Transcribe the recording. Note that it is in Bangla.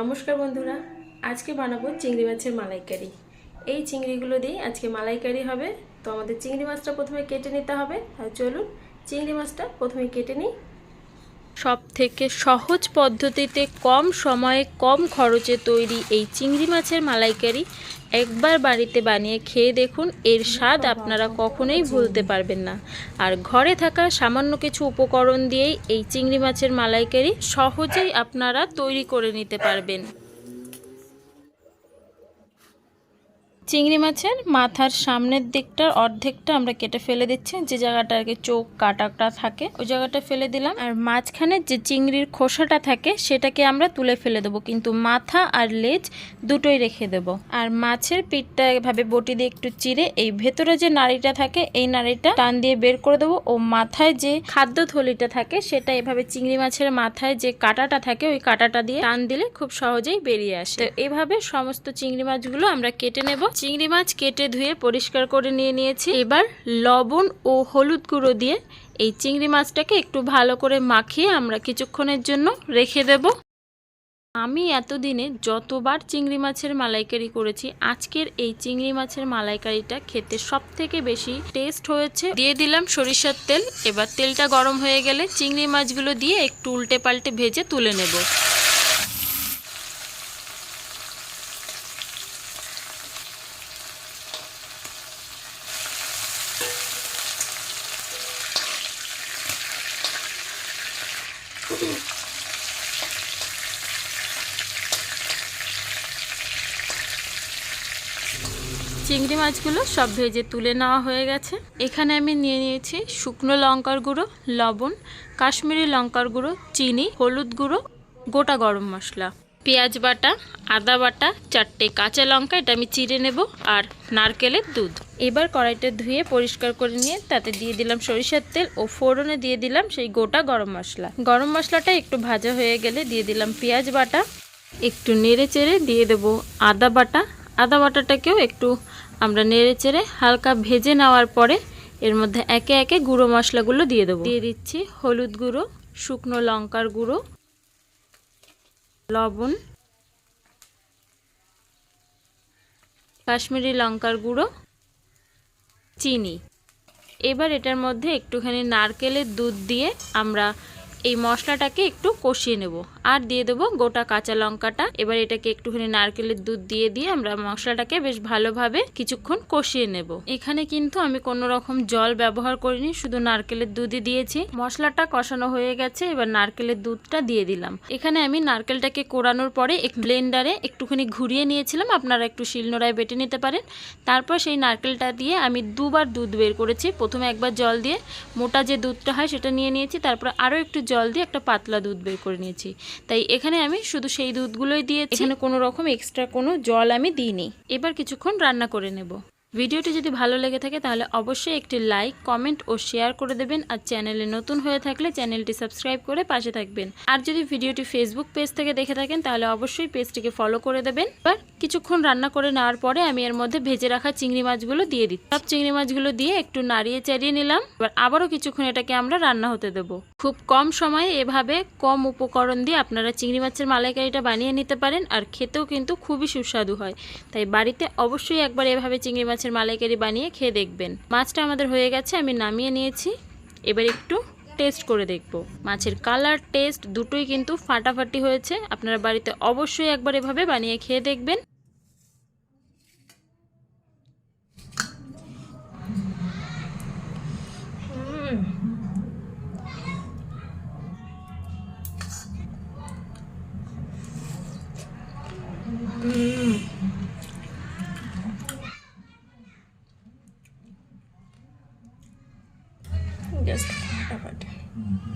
নমস্কার বন্ধুরা, আজকে বানাবো চিংড়ি মাছের মালাইকারি। এই চিংড়িগুলো দিয়ে আজকে মালাইকারি হবে, তো আমাদের চিংড়ি মাছটা প্রথমে কেটে নিতে হবে। আর চলুন, চিংড়ি মাছটা প্রথমে কেটে নিই। সব থেকে সহজ পদ্ধতিতে কম সময়ে কম খরচে তৈরি এই চিংড়ি মাছের মালাইকারি একবার বাড়িতে বানিয়ে খেয়ে দেখুন, এর স্বাদ আপনারা কখনোই ভুলতে পারবেন না। আর ঘরে থাকা সামান্য কিছু উপকরণ দিয়েই এই চিংড়ি মাছের মালাইকারি সহজেই আপনারা তৈরি করে নিতে পারবেন। চিংড়ি মাছের মাথার সামনের দিকটার অর্ধেকটা আমরা কেটে ফেলে দিচ্ছি। যে জায়গাটা আর কি চোখ, কাটাটা থাকে, ওই জায়গাটা ফেলে দিলাম। আর মাঝখানে যে চিংড়ির খোসাটা থাকে, সেটাকে আমরা তুলে ফেলে দেবো। কিন্তু মাথা আর লেজ দুটোই রেখে দেব। আর মাছের পিঠটা এভাবে বটি দিয়ে একটু চিরে এই ভেতরে যে নাড়িটা থাকে, এই নাড়িটা টান দিয়ে বের করে দেবো। ও মাথায় যে খাদ্য থলিটা থাকে, সেটা এভাবে চিংড়ি মাছের মাথায় যে কাটাটা থাকে, ওই কাটাটা দিয়ে টান দিলে খুব সহজেই বেরিয়ে আসে। এভাবে সমস্ত চিংড়ি মাছগুলো আমরা কেটে নেব। চিংড়ি মাছ কেটে ধুয়ে পরিষ্কার করে নিয়ে নিয়েছি। এবার লবণ ও হলুদ গুঁড়ো দিয়ে এই চিংড়ি মাছটাকে একটু ভালো করে মাখিয়ে আমরা কিছুক্ষণের জন্য রেখে দেব। আমি এতদিনে যতবার চিংড়ি মাছের মালাইকারি করেছি, আজকের এই চিংড়ি মাছের মালাইকারিটা খেতে সব থেকে বেশি টেস্ট হয়েছে। দিয়ে দিলাম সরিষার তেল, এবার তেলটা গরম হয়ে গেলে চিংড়ি মাছগুলো দিয়ে একটু উল্টে পাল্টে ভেজে তুলে নেব। চিংড়ি মাছগুলো সব ভেজে তুলে নেওয়া হয়ে গেছে। এখানে আমি নিয়ে নিয়েছি শুকনো লঙ্কার গুঁড়ো, লবণ, কাশ্মীরি লঙ্কার গুঁড়ো, চিনি, হলুদ গুঁড়ো, গোটা গরম মশলা। পেঁয়াজ বাটা, আদা বাটা, চারটে কাঁচা লঙ্কা, এটা আমি চিড়ে নেব, আর নারকেলের দুধ। এবার কড়াইটা ধুয়ে পরিষ্কার করে নিয়ে তাতে দিয়ে দিলাম সরিষার তেল ও ফোড়নে দিয়ে দিলাম সেই গোটা গরম মশলা। গরম মশলাটা একটু ভাজা হয়ে গেলে দিয়ে দিলাম পেঁয়াজ বাটা। একটু নেড়ে চেড়ে দিয়ে দেবো আদা বাটা। আদা বাটাটাকেও একটু আমরা নেড়ে চেড়ে হালকা ভেজে নেওয়ার পরে এর মধ্যে একে একে গুঁড়ো মশলাগুলো দিয়ে দেবো। দিয়ে দিচ্ছি হলুদ গুঁড়ো, শুকনো লঙ্কার গুঁড়ো লবণ কাশ্মীরি লঙ্কার গুঁড়ো চিনি। এবার এটার মধ্যে একটুখানি নারকেলের দুধ দিয়ে আমরা এই মশলাটাকে একটু কষিয়ে নেব। আর দিয়ে দেবো গোটা কাঁচা লঙ্কাটা। এবার এটাকে একটুখানি নারকেলের দুধ দিয়ে দিয়ে আমরা মশলাটাকে বেশ ভালোভাবে কিছুক্ষণ কষিয়ে নেব। এখানে কিন্তু আমি কোনো রকম জল ব্যবহার করিনি, শুধু নারকেলের দুধই দিয়েছি। মশলাটা কষানো হয়ে গেছে, এবার নারকেলের দুধটা দিয়ে দিলাম। এখানে আমি নারকেলটাকে কোরানোর পরে এক ব্লেন্ডারে একটুখানি ঘুরিয়ে নিয়েছিলাম। আপনারা একটু শিলনোড়ায় বেটে নিতে পারেন। তারপর সেই নারকেলটা দিয়ে আমি দুবার দুধ বের করেছি। প্রথমে একবার জল দিয়ে মোটা যে দুধটা হয় সেটা নিয়ে নিয়েছি, তারপর আরও একটু জল দিয়ে একটা পাতলা দুধ বের করে নিয়েছি। তাই এখানে আমি শুধু সেই দুধগুলোই দিয়ে এখানে কোনো রকম এক্সট্রা কোনো জল আমি দিইনি। এবার কিছুক্ষণ রান্না করে নেব। ভিডিওটি যদি ভালো লেগে থাকে তাহলে অবশ্যই একটি লাইক, কমেন্ট ও শেয়ার করে দেবেন আর চ্যানেলে নতুন হয়ে থাকলে চ্যানেলটি সাবস্ক্রাইব করে পাশে থাকবেন। আর যদি ভিডিওটি ফেসবুক পেজ থেকে দেখে থাকেন তাহলে অবশ্যই পেজটিকে ফলো করে দেবেন। এবার কিছুক্ষণ রান্না করে নেওয়ার পরে আমি এর মধ্যে ভেজে রাখা চিংড়ি মাছগুলো দিয়ে দিই সব চিংড়ি মাছগুলো দিয়ে একটু নাড়িয়ে চাড়িয়ে নিলাম। এবার আবারও কিছুক্ষণ এটাকে আমরা রান্না হতে দেব। খুব কম সময়ে এভাবে কম উপকরণ দিয়ে আপনারা চিংড়ি মাছের মালাইকারিটা বানিয়ে নিতে পারেন আর খেতেও কিন্তু খুবই সুস্বাদু হয়। তাই বাড়িতে অবশ্যই একবার এভাবে চিংড়ি মাছের মালাইকারি বানিয়ে খেয়ে দেখবেন। মাছটা আমাদের হয়ে গেছে, আমি নামিয়ে নিয়েছি। এবার একটু টেস্ট করে দেখব। মাছের কালার টেস্ট দুটোই কিন্তু ফাটাফাটি হয়েছে। আপনারা বাড়িতে অবশ্যই একবার এভাবে বানিয়ে খেয়ে দেখবেন। জাস্ট ফাটাফাটি